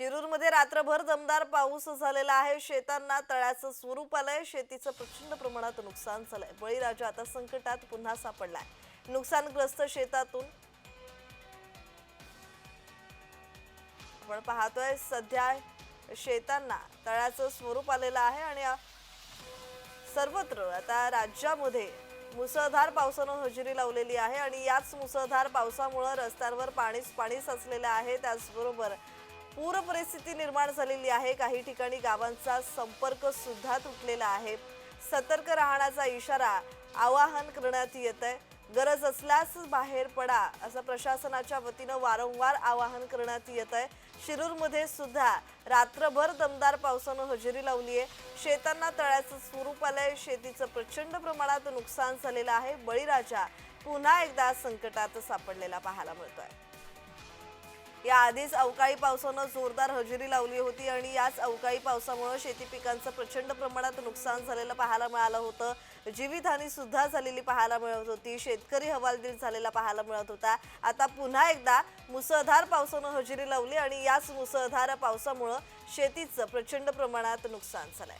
शिरूरमध्ये रात्रभर दमदार पाऊस झालेला आहे. शेतांना तळ्याचं स्वरूप आलंय. शेतीचं प्रचंड प्रमाणात नुकसान झालंय. बळीराजा आता संकटात पुन्हा सापडलाय. नुकसानग्रस्त शेतातून आपण पाहतोय सध्या शेतांना तळ्याचं स्वरूप आलेलं आहे आणि सर्वत्र आता राज्यामध्ये मुसळधार पावसानं हजेरी लावलेली आहे आणि याच मुसळधार पावसामुळं रस्त्यांवर पाणीच पाणी साचलेलं आहे. त्याचबरोबर पूर परिस्थिती निर्माण झालेली आहे. काही ठिकाणी गावांचा संपर्क सुद्धा तुटलेला आहे. सतर्क राहण्याचा इशारा आवाहन करण्यात येत आहे. गरज असल्यास बाहेर पडा असं प्रशासनाच्या वतीनं वारंवार आवाहन करण्यात येत आहे. शिरूरमध्ये सुद्धा रात्रभर दमदार पावसानं हजेरी लावली आहे. शेतांना तळ्याचं स्वरूप आलंय. शेतीचं प्रचंड प्रमाणात नुकसान झालेलं आहे. बळीराजा पुन्हा एकदा संकटात सापडलेला पाहायला मिळतोय. या आधीच अवकाळी पावसानं जोरदार हजेरी लावली होती आणि याच अवकाळी पावसामुळे शेती पिकांचं प्रचंड प्रमाणात नुकसान झालेलं पाहायला मिळालं होतं. जीवितहानी सुद्धा झालेली पाहायला मिळत होती. शेतकरी हवालदिल झालेला पाहायला मिळत होता. आता पुन्हा एकदा मुसळधार पावसानं हजेरी लावली आणि याच मुसळधार पावसामुळं शेतीचं प्रचंड प्रमाणात नुकसान झालंय.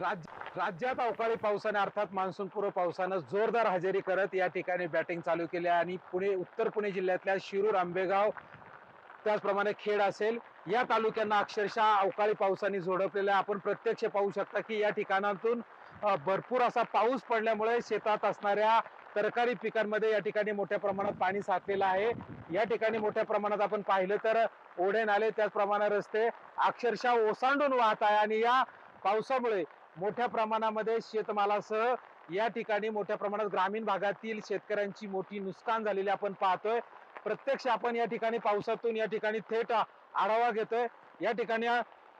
राज्य राज्यात अवकाळी पावसाने अर्थात मान्सूनपूर्व पावसानं जोरदार हजेरी करत या ठिकाणी बॅटिंग चालू केली आहे आणि पुणे उत्तर पुणे जिल्ह्यातल्या शिरूर आंबेगाव त्याचप्रमाणे खेड असेल या तालुक्यांना अक्षरशः अवकाळी पावसाने झोडपलेलं आहे. आपण प्रत्यक्ष पाहू शकता की या ठिकाणातून भरपूर असा पाऊस पडल्यामुळे शेतात असणाऱ्या तरकारी पिकांमध्ये या ठिकाणी मोठ्या प्रमाणात पाणी साचलेलं आहे. या ठिकाणी मोठ्या प्रमाणात आपण पाहिलं तर ओढे नाले त्याचप्रमाणे रस्ते अक्षरशः ओसांडून वाहत आहे आणि या पावसामुळे मोठ्या प्रमाणामध्ये शेतमालासह या ठिकाणी मोठ्या प्रमाणात ग्रामीण भागातील शेतकऱ्यांची मोठी नुकसान झालेली आपण पाहतोय. प्रत्यक्ष आपण या ठिकाणी पावसातून या ठिकाणी थेट आढावा घेतोय. या ठिकाणी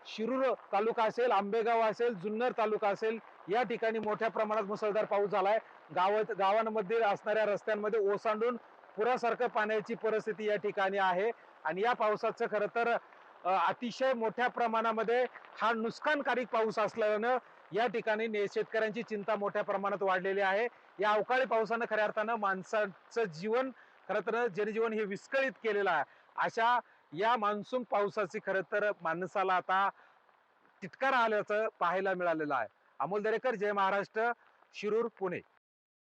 शिरूर तालुका असेल आंबेगाव असेल जुन्नर तालुका असेल या ठिकाणी मोठ्या प्रमाणात मुसळधार पाऊस झालाय. गावात गावांमध्ये असणाऱ्या रस्त्यांमध्ये ओसांडून पुरासारखं पाण्याची परिस्थिती या ठिकाणी आहे. आणि या पावसाचं खरं तर अतिशय मोठ्या प्रमाणामध्ये हा नुकसानकारी पाऊस असल्यानं या ठिकाणी शेतकऱ्यांची चिंता मोठ्या प्रमाणात वाढलेली आहे. या अवकाळी पावसानं खऱ्या अर्थानं माणसाचं जीवन खरं तर जनजीवन हे विस्कळीत केलेलं आहे. अशा या मान्सून पावसाची खरं तर माणसाला आता तिटकारा आल्याचं पाहायला मिळालेलं आहे. अमोल दरेकर जय महाराष्ट्र शिरूर पुणे.